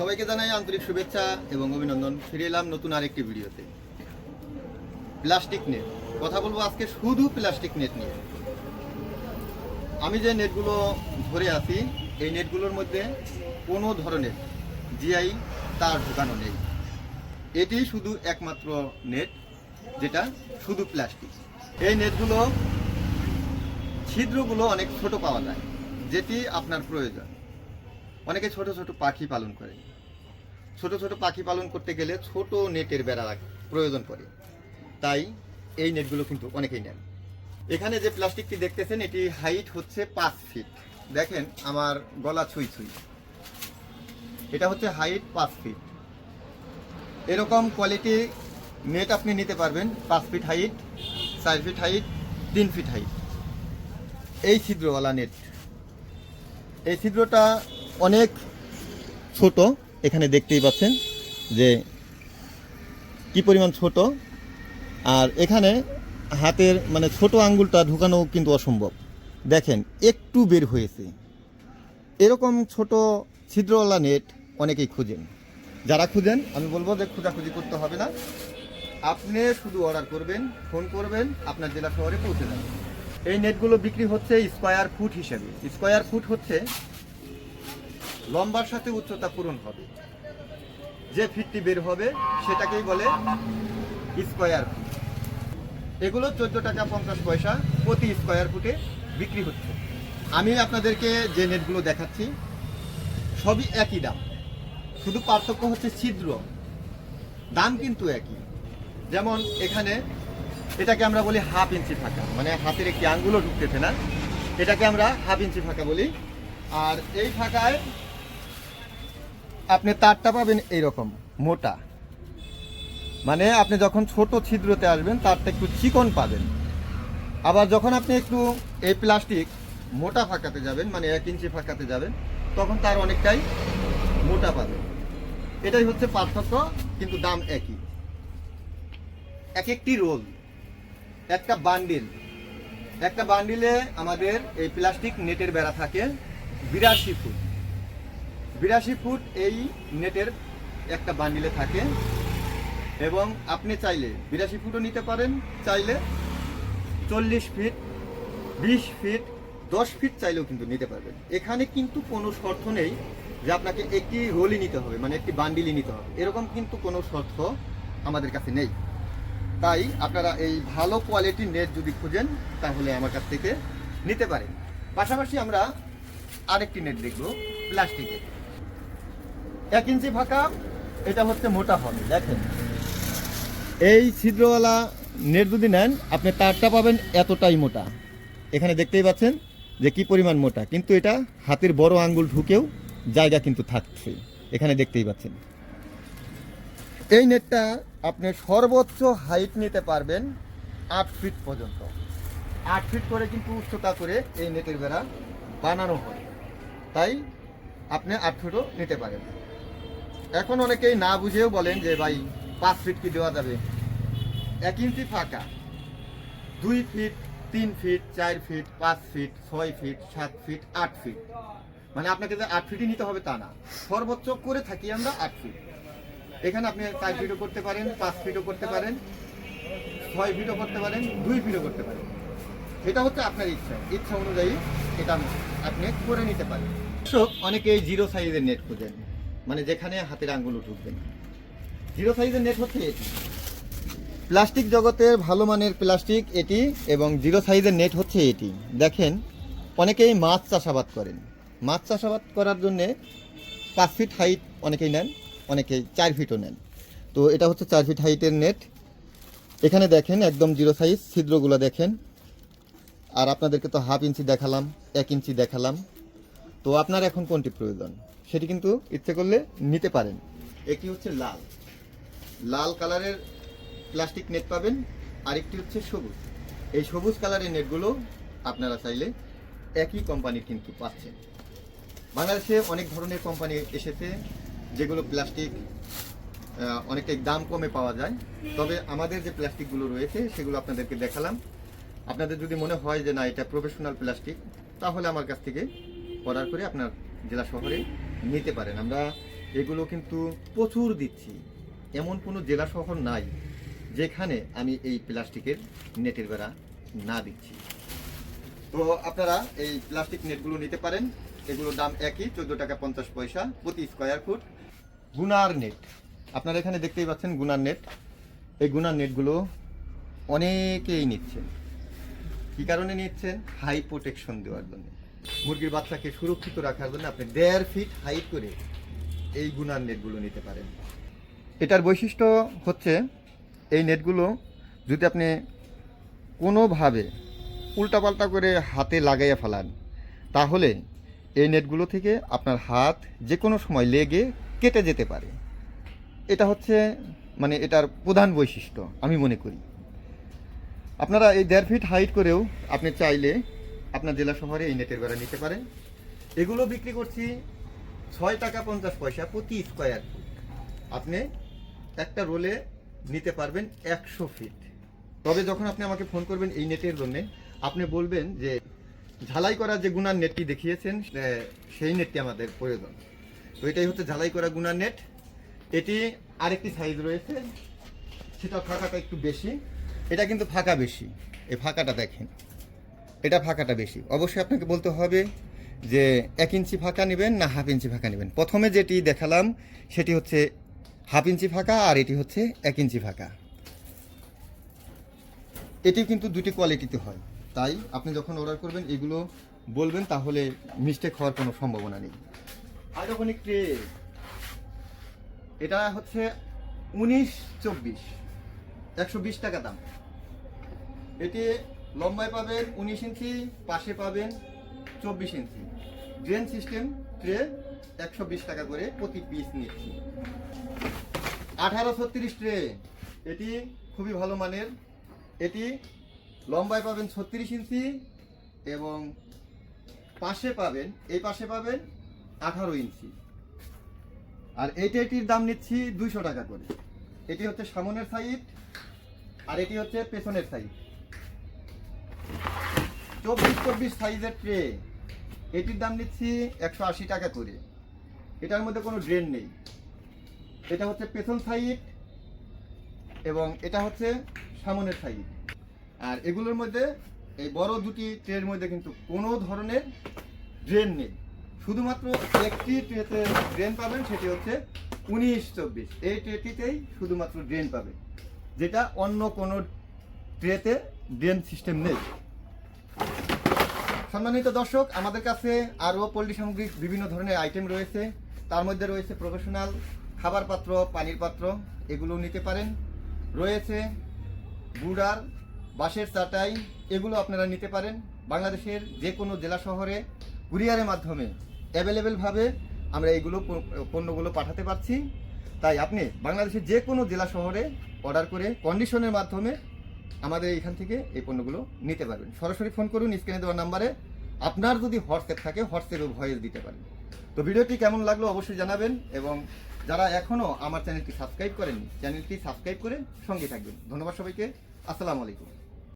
সবাইকে জানাই আন্তরিক শুভেচ্ছা এবং অভিনন্দন। ফিরে এলাম নতুন আরেকটি ভিডিওতে। Plastic net. কথা বলব আজকে শুধু প্লাস্টিক নেট নিয়ে। আমি যে নেটগুলো ধরে আছি, এই নেটগুলোর মধ্যে কোনো ধরনের জিআই তার ঢোকানো নেই। এটি শুধু একমাত্র নেট, যেটা শুধু প্লাস্টিক। এই নেটগুলো, ছিদ্রগুলো অনেক ছোট পাওয়া যায়, যেটি আপনার প্রয়োজন। অনেকে ছোট ছোট পাখি পালন করে। ছোট ছোট পাখি পালন করতে গেলে ছোট নেটের বেড়া প্রয়োজন পড়ে। তাই এই নেটগুলো কিন্তু অনেকেই নেন। এখানে যে প্লাস্টিকটি দেখতেছেন, এটি হাইট হচ্ছে পাঁচ ফিট দেখেন আমার গলা ছুঁই ছুঁই। এটা হচ্ছে হাইট পাঁচ ফিট এরকম কোয়ালিটি নেট আপনি নিতে পারবেন, পাঁচ ফিট হাইট চার ফিট হাইট তিন ফিট হাইট এই ছিদ্রওয়ালা নেট এই ছিদ্রটা অনেক ছোট, এখানে দেখতেই পাচ্ছেন যে কি পরিমাণ ছোট। আর এখানে হাতের মানে ছোট আঙ্গুলটা ঢুকানো কিন্তু অসম্ভব। দেখেন, একটু বের হয়েছে। এরকম ছোট ছিদ্রওয়ালা নেট অনেকেই খুঁজেন। যারা খুঁজেন, আমি বলব যে খোঁজাখুঁজি করতে হবে না। আপনি শুধু অর্ডার করবেন, ফোন করবেন, আপনার জেলা শহরে পৌঁছে যাবে। এই নেটগুলো বিক্রি হচ্ছে স্কোয়ার ফুট হিসেবে। স্কোয়ার ফুট হচ্ছে লম্বার সাথে উচ্চতা পূরণ হবে। যে ফিটটি বের হবে, সেটাকেই বলে স্কোয়ার ফুট। এগুলো চোদ্দ টাকা পঞ্চাশ পয়সা প্রতি স্কোয়ার ফুটে বিক্রি হচ্ছে। আমি আপনাদেরকে যে নেটগুলো দেখাচ্ছি, সবই একই দাম। শুধু পার্থক্য হচ্ছে ছিদ্র। দাম কিন্তু একই। যেমন এখানে এটাকে আমরা বলি হাফ ইঞ্চি ফাঁকা। মানে হাতের একটি আঙ্গুলও ঢুকতেছে না। এটাকে আমরা হাফ ইঞ্চি ফাঁকা বলি। আর এই ফাঁকায় আপনি তারটা পাবেন এইরকম, মোটা। মানে আপনি যখন ছোট ছিদ্রতে আসবেন, তারটা একটু চিকন পাবেন। আবার যখন আপনি একটু এই প্লাস্টিক মোটা ফাঁকাতে যাবেন মানে এক ইঞ্চি ফাঁকাতে যাবেন, তখন তার অনেকটাই মোটা পাবেন। এটাই হচ্ছে পার্থক্য, কিন্তু দাম একই। এক একটি রোল, একটা বান্ডিল। একটা বান্ডিলে আমাদের এই প্লাস্টিক নেটের বেড়া থাকে বিরাশি ফুট। বিরাশি ফুট এই নেটের একটা বান্ডিলে থাকে। এবং আপনি চাইলে বিরাশি ফুটও নিতে পারেন, চাইলে চল্লিশ ফিট, বিশ ফিট, দশ ফিট চাইলেও কিন্তু নিতে পারবেন। এখানে কিন্তু কোনো শর্ত নেই যে আপনাকে একটি রোলই নিতে হবে মানে একটি বান্ডিলই নিতে হবে। এরকম কিন্তু কোনো শর্ত আমাদের কাছে নেই। তাই আপনারা এই ভালো কোয়ালিটির নেট যদি খুঁজেন, তাহলে আমার কাছ থেকে নিতে পারেন। পাশাপাশি আমরা আরেকটি নেট দেখব, প্লাস্টিকের। এক ইঞ্চি ফাঁকা, এটা হচ্ছে মোটা হবে দেখেন। এই ছিদ্রওয়ালা নেট যদি নেন, আপনি তারটা পাবেন এতটাই মোটা। এখানে দেখতেই পাচ্ছেন যে কি পরিমাণ মোটা, কিন্তু এটা হাতের বড় আঙ্গুল ঢুকেও জায়গা কিন্তু থাকছে। এখানে দেখতেই পাচ্ছেন। এই নেটটা আপনি সর্বোচ্চ হাইট নিতে পারবেন আট ফিট পর্যন্ত। আট ফিট করে কিন্তু উচ্চতা করে এই নেটের বেড়া বানানো হয়। তাই আপনি আট ফিটও নিতে পারেন। এখন অনেকেই না বুঝেও বলেন যে ভাই পাঁচ ফিট কি দেওয়া যাবে? এক ইঞ্চি ফাঁকা। দুই ফিট তিন ফিট চার ফিট পাঁচ ফিট ছয় ফিট সাত ফিট আট ফিট মানে আপনাকে যে আট ফিটই নিতে হবে তা না। সর্বোচ্চ করে থাকি আমরা আট ফিট এখানে আপনি চার ফিটও করতে পারেন, পাঁচ ফিটও করতে পারেন, ছয় ফিটও করতে পারেন, দুই ফিটও করতে পারেন। এটা হচ্ছে আপনার ইচ্ছা। ইচ্ছা অনুযায়ী এটা আপনি করে নিতে পারেন। অনেকেই জিরো সাইজের নেট খোঁজেন। মানে যেখানে হাতের আঙ্গুল ঢুকবে না। জিরো সাইজের নেট হচ্ছে এটি। প্লাস্টিক জগতের ভালো মানের প্লাস্টিক এটি এবং জিরো সাইজের নেট হচ্ছে এটি। দেখেন, অনেকেই মাছ চাষাবাদ করেন। মাছ চাষাবাদ করার জন্যে পাঁচ ফিট হাইট অনেকেই নেন, অনেকেই চার ফিটও নেন। তো এটা হচ্ছে চার ফিট হাইটের নেট এখানে দেখেন, একদম জিরো সাইজ ছিদ্রগুলো দেখেন। আর আপনাদেরকে তো হাফ ইঞ্চি দেখালাম, এক ইঞ্চি দেখালাম। তো আপনার এখন কোনটি প্রয়োজন? সেটি কিন্তু ইচ্ছে করলে নিতে পারেন। একটি হচ্ছে লাল। লাল কালারের প্লাস্টিক নেট পাবেন, আরেকটি হচ্ছে সবুজ। এই সবুজ কালারের নেটগুলো আপনারা চাইলে একই কোম্পানির কিন্তু পাচ্ছেন। বাংলাদেশে অনেক ধরনের কোম্পানি এসেছে যেগুলো প্লাস্টিক অনেকটাই দাম কমে পাওয়া যায়। তবে আমাদের যে প্লাস্টিকগুলো রয়েছে সেগুলো আপনাদেরকে দেখালাম। আপনাদের যদি মনে হয় যে না, এটা প্রফেশনাল প্লাস্টিক, তাহলে আমার কাছ থেকে অর্ডার করে আপনার জেলা শহরে নিতে পারেন। আমরা এগুলো কিন্তু প্রচুর দিচ্ছি। এমন কোনো জেলা শহর নাই যেখানে আমি এই প্লাস্টিকের নেটের বেড়া না দিচ্ছি। তো আপনারা এই প্লাস্টিক নেটগুলো নিতে পারেন। এগুলোর দাম একই, চোদ্দ টাকা পঞ্চাশ পয়সা প্রতি স্কোয়ার ফুট। গুনার নেট। আপনারা এখানে দেখতেই পাচ্ছেন গুনার নেট। এই গুনার নেটগুলো অনেকেই নিচ্ছেন। কি কারণে নিচ্ছেন? হাই প্রোটেকশন দেওয়ার জন্য। মুরগির বাচ্চাকে সুরক্ষিত রাখার জন্য আপনি দেড় ফিট হাইট করে এই গুনার নেটগুলো নিতে পারেন। এটার বৈশিষ্ট্য হচ্ছে, এই নেটগুলো যদি আপনি কোনোভাবে উল্টাপাল্টা করে হাতে লাগাইয়া ফেলান, তাহলে এই নেটগুলো থেকে আপনার হাত যে কোনো সময় লেগে কেটে যেতে পারে। এটা হচ্ছে মানে এটার প্রধান বৈশিষ্ট্য, আমি মনে করি। আপনারা এই দেড় ফিট হাইট করেও আপনি চাইলে আপনার জেলা শহরে এই নেটের বেড়া নিতে পারেন। এগুলো বিক্রি করছি ছয় টাকা পঞ্চাশ পয়সা প্রতি স্কোয়ার ফুট আপনি একটা রোলে নিতে পারবেন একশো ফিট তবে যখন আপনি আমাকে ফোন করবেন এই নেটের জন্যে, আপনি বলবেন যে ঝালাই করা যে গুনার নেটটি দেখিয়েছেন সেই নেটটি আমাদের প্রয়োজন। তো এটাই হচ্ছে ঝালাই করা গুনার নেট এটি আরেকটি সাইজ রয়েছে, সেটা ফাঁকাটা একটু বেশি। এটা কিন্তু ফাঁকা বেশি। এই ফাঁকাটা দেখেন। এটা ফাঁকাটা বেশি। অবশ্যই আপনাকে বলতে হবে যে এক ইঞ্চি ফাঁকা নেবেন না হাফ ইঞ্চি ফাঁকা নেবেন। প্রথমে যেটি দেখালাম সেটি হচ্ছে হাফ ইঞ্চি ফাঁকা আর এটি হচ্ছে এক ইঞ্চি ফাঁকা। এটি কিন্তু দুটি কোয়ালিটিতে হয়। তাই আপনি যখন অর্ডার করবেন, এগুলো বলবেন, তাহলে মিস্টেক হওয়ার কোনো সম্ভাবনা নেই। হাইড্রোফোনিক ট্রে এটা হচ্ছে উনিশ চব্বিশ, একশো বিশ টাকা দাম। এটি লম্বায় পাবেন উনিশ ইঞ্চি, পাশে পাবেন চব্বিশ ইঞ্চি। ড্রেন সিস্টেম ট্রে একশো বিশ টাকা করে প্রতি পিস নিচ্ছি। আঠারো ছত্রিশ ট্রে এটি খুবই ভালো মানের। এটি লম্বায় পাবেন ছত্রিশ ইঞ্চি এবং পাশে পাবেন, এই পাশে পাবেন আঠারো ইঞ্চি। আর এইটা এটির দাম নিচ্ছি দুইশো টাকা করে। এটি হচ্ছে সামনের সাইড আর এটি হচ্ছে পেছনের সাইড চব্বিশ চব্বিশ সাইজের ট্রে এটির দাম নিচ্ছি একশো আশি টাকা করে। এটার মধ্যে কোনো ড্রেন নেই। এটা হচ্ছে পেছন সাইড এবং এটা হচ্ছে সামনের সাইড আর এগুলোর মধ্যে এই বড় দুটি ট্রের মধ্যে কিন্তু কোনো ধরনের ড্রেন নেই। শুধুমাত্র একটি ট্রেতে ড্রেন পাবেন, সেটি হচ্ছে উনিশ চব্বিশ এই ট্রেটিতেই শুধুমাত্র ড্রেন পাবে, যেটা অন্য কোনো ট্রেতে ড্রেন সিস্টেম নেই। সম্মানিত দর্শক, আমাদের কাছে আরও পোলট্রি সামগ্রিক বিভিন্ন ধরনের আইটেম রয়েছে। তার মধ্যে রয়েছে প্রফেশনাল খাবার পাত্র, পানির পাত্র, এগুলো নিতে পারেন। রয়েছে গুড়ার, বাঁশের চাটাই, এগুলো আপনারা নিতে পারেন। বাংলাদেশের যে কোনো জেলা শহরে কুরিয়ারের মাধ্যমে অ্যাভেলেবেলভাবে আমরা এইগুলো পণ্যগুলো পাঠাতে পারছি। তাই আপনি বাংলাদেশের যে কোনো জেলা শহরে অর্ডার করে কন্ডিশনের মাধ্যমে আমাদের এখান থেকে এই পণ্যগুলো নিতে পারবেন। সরাসরি ফোন করুন স্ক্রিনে দেওয়ার নাম্বারে। আপনার যদি হোয়াটসঅ্যাপ থাকে, হোয়াটসঅ্যাপে ভয়েস দিতে পারেন। তো ভিডিওটি কেমন লাগল অবশ্যই জানাবেন এবং যারা এখনও আমার চ্যানেলটি সাবস্ক্রাইব করেননি, চ্যানেলটি সাবস্ক্রাইব করে সঙ্গে থাকবেন। ধন্যবাদ সবাইকে। আসসালামু আলাইকুম।